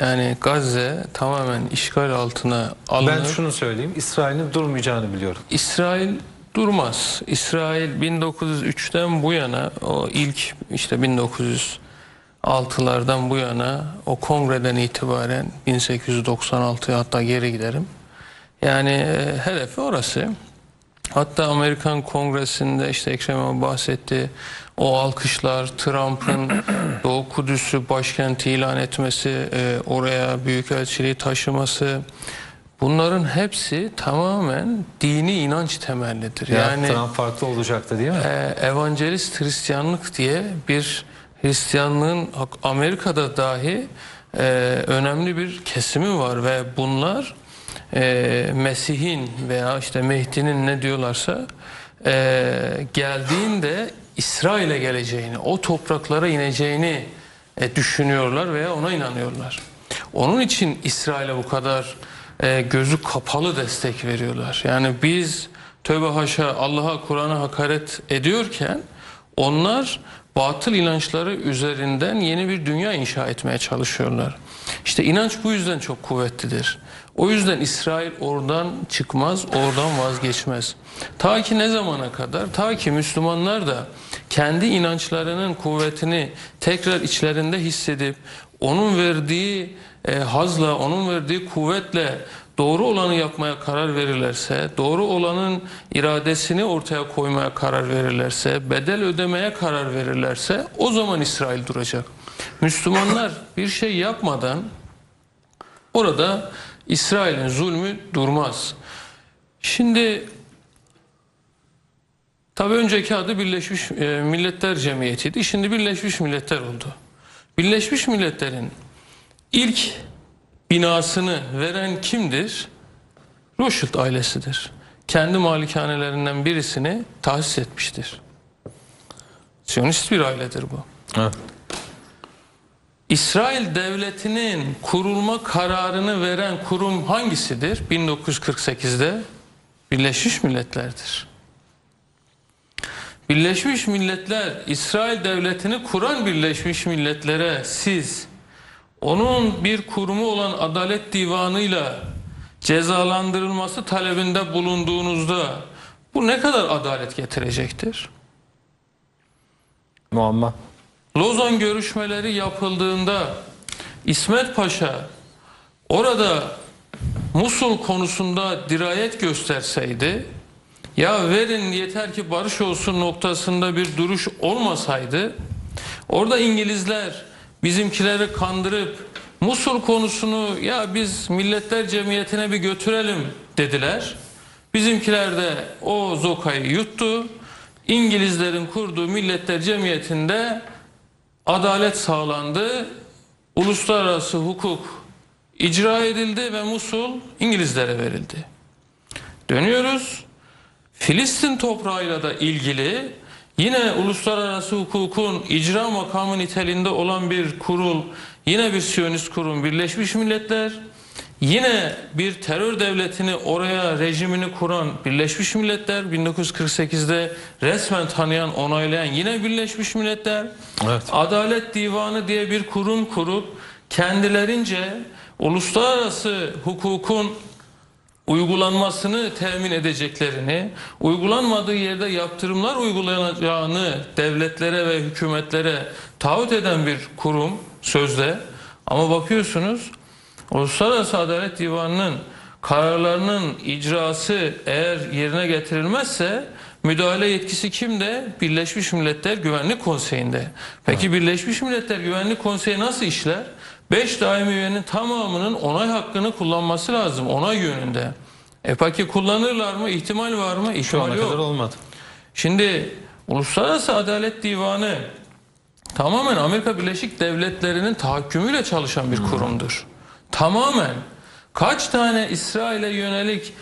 Yani Gazze tamamen işgal altına alınır. Ben şunu söyleyeyim. İsrail'in durmayacağını biliyorum. İsrail durmaz. İsrail 1903'ten bu yana o ilk işte 1906'lardan bu yana o kongreden itibaren 1896'ya hatta geri giderim. Yani e, hedefi orası. Hatta Amerikan Kongresi'nde işte Ekrem İmamoğlu bahsetti. O alkışlar, Trump'ın Doğu Kudüs'ü başkenti ilan etmesi, e, oraya büyükelçiliği taşıması bunların hepsi tamamen dini inanç temellidir. Ya, yani Trump farklı olacaktı değil mi? e, evangelist Hristiyanlık diye bir Hristiyanlığın Amerika'da dahi e, önemli bir kesimi var ve bunlar e, Mesih'in veya işte Mehdi'nin ne diyorlarsa e, geldiğinde İsrail'e geleceğini, o topraklara ineceğini e, düşünüyorlar veya ona inanıyorlar. Onun için İsrail'e bu kadar e, gözü kapalı destek veriyorlar. Yani biz tövbe haşa Allah'a Kur'an'a hakaret ediyorken onlar batıl inançları üzerinden yeni bir dünya inşa etmeye çalışıyorlar. İşte inanç bu yüzden çok kuvvetlidir. O yüzden İsrail oradan çıkmaz, oradan vazgeçmez. Ta ki ne zamana kadar? Ta ki Müslümanlar da kendi inançlarının kuvvetini tekrar içlerinde hissedip onun verdiği e, hazla, onun verdiği kuvvetle doğru olanı yapmaya karar verirlerse, doğru olanın iradesini ortaya koymaya karar verirlerse, bedel ödemeye karar verirlerse o zaman İsrail duracak. Müslümanlar bir şey yapmadan orada İsrail'in zulmü durmaz. Şimdi tabi önceki adı Birleşmiş e, Milletler Cemiyeti'ydi. Şimdi Birleşmiş Milletler oldu. Birleşmiş Milletler'in ilk binasını veren kimdir? Rothschild ailesidir. Kendi malikanelerinden birisini tahsis etmiştir. Siyonist bir ailedir bu. Evet. İsrail devletinin kurulma kararını veren kurum hangisidir? 1948'de Birleşmiş Milletler'dir. Birleşmiş Milletler İsrail devletini kuran Birleşmiş Milletler'e siz onun bir kurumu olan Adalet Divanı'yla cezalandırılması talebinde bulunduğunuzda bu ne kadar adalet getirecektir? Muamma. Lozan görüşmeleri yapıldığında İsmet Paşa orada Musul konusunda dirayet gösterseydi ya verin yeter ki barış olsun noktasında bir duruş olmasaydı orada İngilizler bizimkileri kandırıp Musul konusunu ya biz milletler cemiyetine bir götürelim dediler. Bizimkiler de o zokayı yuttu. İngilizlerin kurduğu milletler cemiyetinde adalet sağlandı. Uluslararası hukuk icra edildi ve Musul İngilizlere verildi. Dönüyoruz. Filistin toprağıyla da ilgili yine uluslararası hukukun icra makamı niteliğinde olan bir kurul, yine bir Siyonist kurum Birleşmiş Milletler, yine bir terör devletini oraya rejimini kuran Birleşmiş Milletler 1948'de resmen tanıyan, onaylayan yine Birleşmiş Milletler, Evet. Adalet Divanı diye bir kurum kurup kendilerince uluslararası hukukun uygulanmasını temin edeceklerini, uygulanmadığı yerde yaptırımlar uygulanacağını devletlere ve hükümetlere taahhüt eden bir kurum sözde. Ama bakıyorsunuz Uluslararası Adalet Divanı'nın kararlarının icrası eğer yerine getirilmezse müdahale yetkisi kimde? Birleşmiş Milletler Güvenlik Konseyi'nde. Peki Birleşmiş Milletler Güvenlik Konseyi nasıl işler? 5 daimi üyenin tamamının onay hakkını kullanması lazım onay yönünde. E peki kullanırlar mı? İhtimal var mı? Şu İhtimal ana yok. kadar olmadı. Şimdi Uluslararası Adalet Divanı tamamen Amerika Birleşik Devletleri'nin tahakkümüyle çalışan bir kurumdur. Tamamen. Kaç tane İsrail'e yönelik